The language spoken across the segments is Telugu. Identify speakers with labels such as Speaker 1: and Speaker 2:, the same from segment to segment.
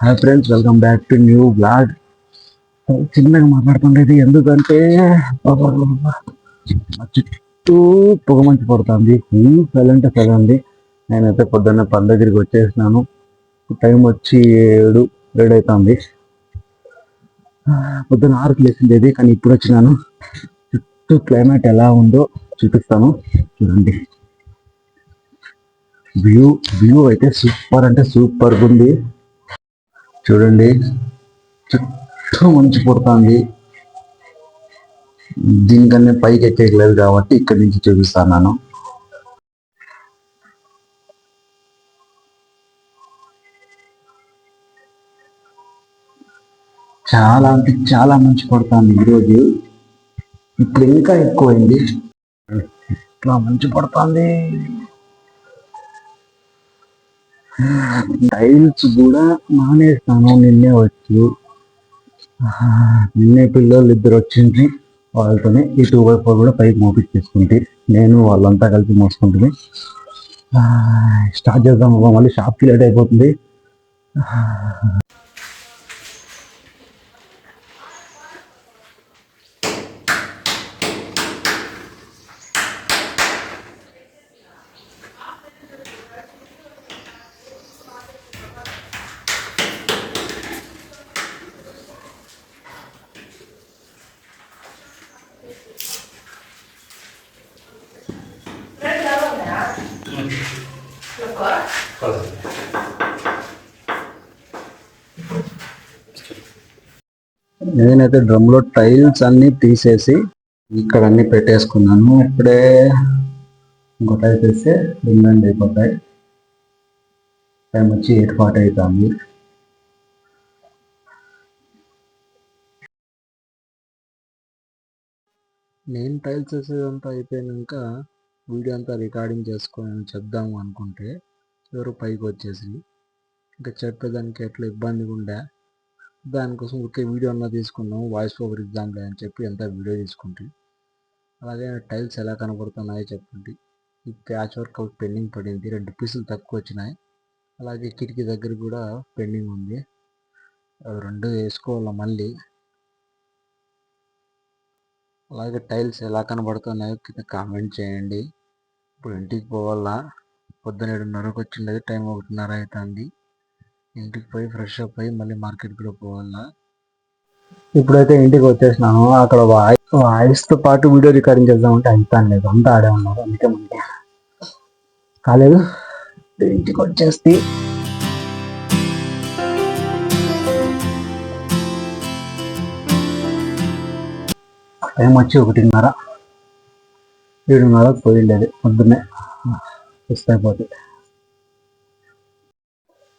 Speaker 1: Hi friends welcome back to new blog చిన్నగా మాట్లాడుతుండేది ఎందుకంటే మా చుట్టూ పొగ మంచి పడుతుంది. ఫుల్ సైలెంట్ సైలెంట్ నేనైతే పొద్దున్న పని దగ్గరికి వచ్చేసినాను. టైం వచ్చి ఏడు ఏడు అవుతుంది పొద్దున్న ఆరుకు లేచిండేది కానీ ఇప్పుడు వచ్చినాను. చుట్టూ క్లైమేట్ ఎలా ఉందో చూపిస్తాను. చూడండి. వ్యూ వ్యూ అయితే సూపర్ అంటే సూపర్ ఉంది చూడండి. చుట్టూ మంచి పుడుతుంది. దీనికన్నా పైకి ఎక్కలేదు కాబట్టి ఇక్కడి నుంచి చూపిస్తాను చాలా అంటే చాలా మంచి పడుతుంది ఈరోజు. ఇప్పుడు ఇంకా ఎక్కువైంది. ఇట్లా మంచి పడుతుంది. టైల్స్ కూడా మానేస్తాను. నిన్నే వచ్చి. నిన్నే పిల్లలు ఇద్దరు వచ్చింది వాళ్ళతోనే ఈ టూ బై ఫోర్ కూడా పైకి మోపించేసుకుంటే నేను వాళ్ళంతా కలిసి మోసుకుంటుంది స్టార్ట్ చేద్దాం మళ్ళీ షాప్కి లేట్ అయిపోతుంది. నేనైతే డ్రమ్లో టైల్స్ అన్ని తీసేసి ఇక్కడ అన్ని పెట్టేసుకున్నాను. ఇప్పుడే ఇంకో టైల్స్ వేస్తే రిమైండ్ అయిపోతాయి. టైం వచ్చి ఎయిట్ ఫార్టీ అవుతుంది నేను టైల్స్ వేసేదంతా అయిపోయినాక వీడియో అంతా రికార్డింగ్ చేసుకొని చెప్దాము అనుకుంటే చివరి పైకి వచ్చేసి ఇంకా చెప్పేదానికి ఎట్లా ఇబ్బందిగా ఉండే. దానికోసం ఒకే వీడియో అన్నా తీసుకున్నాం వాయిస్ ఓవర్ ఇద్దాంలే అని చెప్పి ఎంత వీడియో తీసుకుంటే. అలాగే టైల్స్ ఎలా కనబడుతున్నాయో చెప్పండి ఈ ప్యాచ్ వర్క్ అవి పెండింగ్ పడింది రెండు పీసులు తక్కువ వచ్చినాయి. అలాగే కిటికీ దగ్గర కూడా పెండింగ్ ఉంది. అవి రెండు వేసుకోవాలి మళ్ళీ. అలాగే టైల్స్ ఎలా కనబడుతున్నాయో కింద కామెంట్ చేయండి. ఇప్పుడు ఇంటికి పోవాలా. పొద్దున ఏడున్నరకు వచ్చిండేది టైం ఒకటిన్నర అవుతుంది ఇంటికి పోయి ఫ్రెష్ అప్ అయ్యి మళ్ళీ మార్కెట్ కూడా పోవాలా. ఇప్పుడైతే ఇంటికి వచ్చేసినాను అక్కడ వాయిస్ వాయిస్తో పాటు వీడియో రికార్డింగ్ చేద్దామంటే అంతా లేదు అంతా ఆడే ఉన్నారు అందుకే మనకి కాలేదు ఇంటికి వచ్చేస్తే. టైం వచ్చి ఒకటిన్నర ఏడున్నర పోయిండేది పొద్దున్నే. మిస్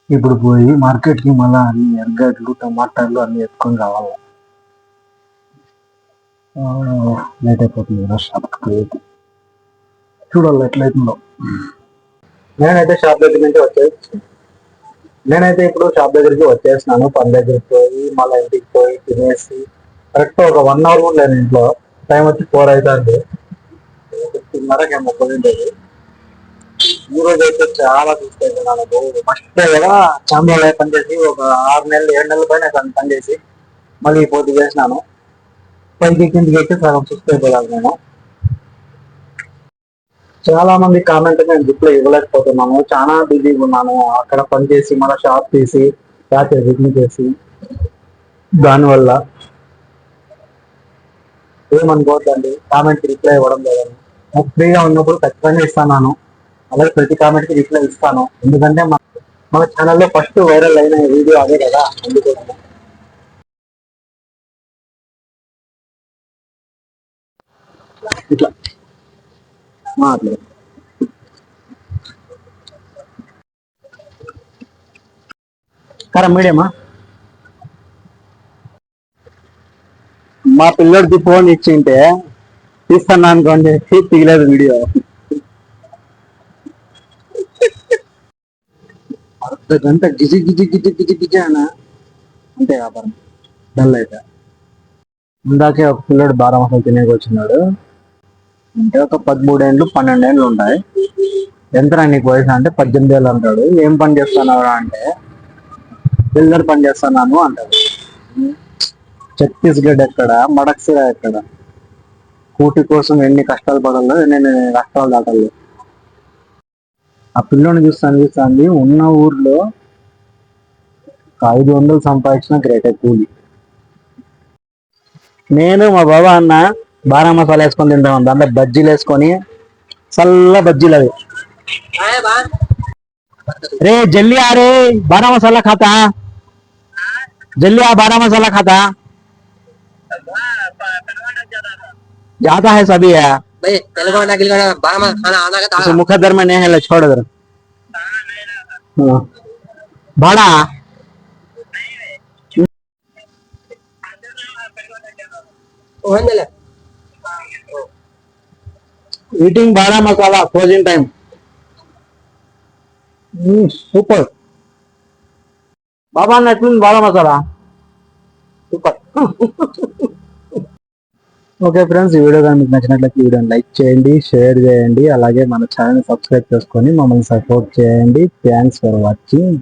Speaker 1: ఇప్పుడు పోయి మార్కెట్కి మళ్ళీ అన్ని ఎర్రగడ్డలు టమాటాలు అన్ని ఎత్తుకొని రావాలి? లేట్ అయిపోతుంది కదా షాప్కి పోయేది చూడాలి ఎట్లయితుందో. నేనైతే షాప్ దగ్గర నుంచి వచ్చేసి నేనైతే ఇప్పుడు షాప్ దగ్గరికి వచ్చేసినాను. పని దగ్గరికి పోయి మళ్ళీ ఇంటికి పోయి తినేసి కరెక్ట్ ఒక వన్ అవర్ కూడా లేను ఇంట్లో. టైం వచ్చి ఫోర్ అవుతుంది. ఫిఫ్టీన్నరకి పోయిండేది ఈ రోజు అయితే చాలా తీసుకెళ్తున్నాను ఫస్ట్ కదా చాంబోలో పనిచేసి ఒక ఆరు నెలలు ఏడు నెలల పైన పనిచేసి మళ్ళీ పోటీ చేసినాను. పైకి కిందికి అయితే సగం చూసుకోవాలి నేను. చాలా మంది కామెంట్ నేను రిప్లై ఇవ్వలేకపోతున్నాను. చాలా బిజీగా ఉన్నాను. అక్కడ పనిచేసి మన షాప్ తీసి రాత్రి రిటర్న్ చేసి దానివల్ల ఏమనుకోవద్దండి. కామెంట్ రిప్లై ఇవ్వడం లేదని ఫ్రీగా ఉన్నప్పుడు ఖచ్చితంగా ఇస్తాను అలాగే ప్రతి కామెంట్కి రిప్లై ఇస్తాను. ఎందుకంటే మన మన ఛానల్లో ఫస్ట్ వైరల్ అయిన వీడియో అదే కదా. అందుకోసం ఇట్లా. మాట్లాడు. కరా మీడియమా మా. పిల్లడికి ఫోన్ ఇచ్చింటే తీస్తాను అనుకోండి తీయలేదు వీడియో. గంట గిజి గిజి గిజి గిజి గిజి అన అంతే వ్యాపారం. డల్ అయితే. ఇందాకే ఒక పిల్లడు బారా మసాలా తినేకి వచ్చినాడు. అంటే ఒక పదమూడేళ్ళు పన్నెండేళ్ళు ఉంటాయి. ఎంత నీకు వయసు అంటే పద్దెనిమిది ఏళ్ళు అంటాడు. ఏం పని చేస్తున్నావురా అంటే బిల్డర్ పని చేస్తున్నాను అంటాడు. ఛత్తీస్గఢ్ ఎక్కడ? మడక్సిరా ఎక్కడ? కూటి కోసం ఎన్ని కష్టాలు పడాలో ఎన్ని కష్టాలు దాటాలి. ఆ పిల్లోని చూస్తే అనిపిస్తుంది ఉన్న ఊర్లో ఐదు వందలు సంపాదించిన గ్రేటర్ కూలి. నేను మా బాబా అన్న బారా మసాలా వేసుకొని తింటాం. దాంట్లో బజ్జీలు వేసుకొని చల్ల బజ్జీలు అవి. రే జల్లి ఆరే బారా మసాలా ఖాతా.
Speaker 2: జల్లి ఆ బారా మసాలా ఖాతా. జాతా హే
Speaker 1: సభీ ಬೈ ತೆಲಂಗಾಣ ಗಿಲ್ಗಾಣ ಬಾ ಖಾನ ಆನಾಗ ಮುಖಧರ್ಮ ನೇಹಲ್ಲ ಛೋಡದ್ರ
Speaker 2: ಬಾಡ
Speaker 1: ಒಂದಲ್ಲ ಈಟಿಂಗ್ ಬಾಳ ಮಸಾಲ ಕ್ಲೋಸಿಂಗ್ ಟೈಮ್ ಹ್ಮ್ ಸೂಪರ್ ಬಾಬಾ ನಟ್ಲಿನ್ ಬಾಳ ಮಸಾಲ ಸೂಪರ್ ఓకే ఫ్రెండ్స్ ఈ వీడియో కానీ మీకు నచ్చినట్లయితే ఈ వీడియోని లైక్ చేయండి షేర్ చేయండి అలాగే మన ఛానల్ సబ్స్క్రైబ్ చేసుకొని మమ్మల్ని సపోర్ట్ చేయండి. Thanks for watching